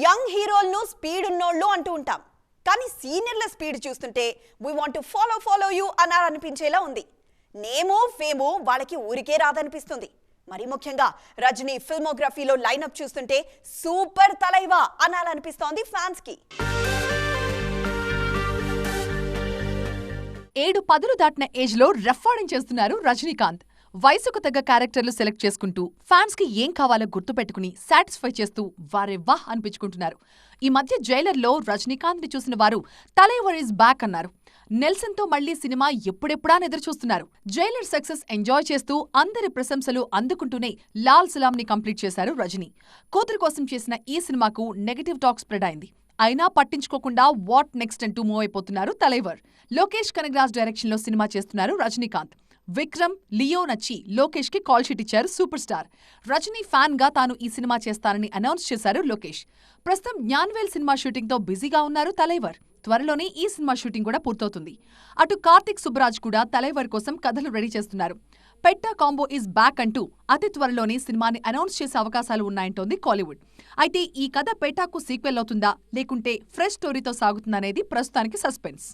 Young హీరోలను speed ఉన్నోళ్ళు అంటూ ఉంటాం. కానీ సీనియర్ల స్పీడ్ చూస్తుంటే we want to follow follow you అనాలనిపించేలా ఉంది. నేమో ఫేమో వాళ్ళకి ఊరికే రాదనిపిస్తుంది. మరి ముఖ్యంగా రజనీ ఫిల్మోగ్రఫీలో లైనప్ చూస్తుంటే సూపర్ తలైవా అనాలనిపిస్తోంది ఫ్యాన్స్కి ఏడు పదులు దాటిన ఏజ్లో చేస్తున్నారు రజనీకాంత్. వయసుకు తగ్గ క్యారెక్టర్లు సెలెక్ట్ చేసుకుంటూ ఫ్యాన్స్కి ఏం కావాలో గుర్తుపెట్టుకుని సాటిస్ఫై చేస్తూ వారే వాహ్ అనిపించుకుంటున్నారు. ఈ మధ్య జైలర్లో రజనీకాంత్ని చూసిన వారు తలైవర్ ఇస్ బ్యాక్ అన్నారు. నెల్సన్తో మళ్ళీ సినిమా ఎప్పుడెప్పుడా అని ఎదురుచూస్తున్నారు జైలర్ సక్సెస్ ఎంజాయ్ చేస్తూ అందరి ప్రశంసలు అందుకుంటూనే లాల్ సలాం ని కంప్లీట్ చేశారు రజనీ. కూతురు కోసం చేసిన ఈ సినిమాకు నెగటివ్ టాక్ స్ప్రెడ్ అయింది. అయినా పట్టించుకోకుండా వాట్ నెక్స్ట్ అంటూ మూవ్ అయిపోతున్నారు తలైవర్ లోకేష్ కనగరాజ్ డైరెక్షన్లో సినిమా చేస్తున్నారు రజనీకాంత్. విక్రమ్ లియో నచ్చి లోకేష్కి కాల్ షీట్ ఇచ్చారు సూపర్ స్టార్. రజనీ ఫ్యాన్గా తాను ఈ సినిమా చేస్తానని అనౌన్స్ చేశారు లోకేష్. ప్రస్తుతం జ్ఞాన్వేల్ సినిమా షూటింగ్తో బిజీగా ఉన్నారు తలైవర్. త్వరలోనే ఈ సినిమా షూటింగ్ కూడా పూర్తవుతుంది. అటు కార్తిక్ సుబ్బరాజ్ కూడా తలైవర్ కోసం కథలు రెడీ చేస్తున్నారు. పెట్టా కాంబో ఈజ్ బ్యాక్ అంటూ అతి త్వరలోనే సినిమాని అనౌన్స్ చేసే అవకాశాలు ఉన్నాయంటోంది కాలీవుడ్. అయితే ఈ కథ పెట్టాకు సీక్వెల్ అవుతుందా? లేకుంటే ఫ్రెష్ స్టోరీతో సాగుతుందనేది ప్రస్తుతానికి సస్పెన్స్.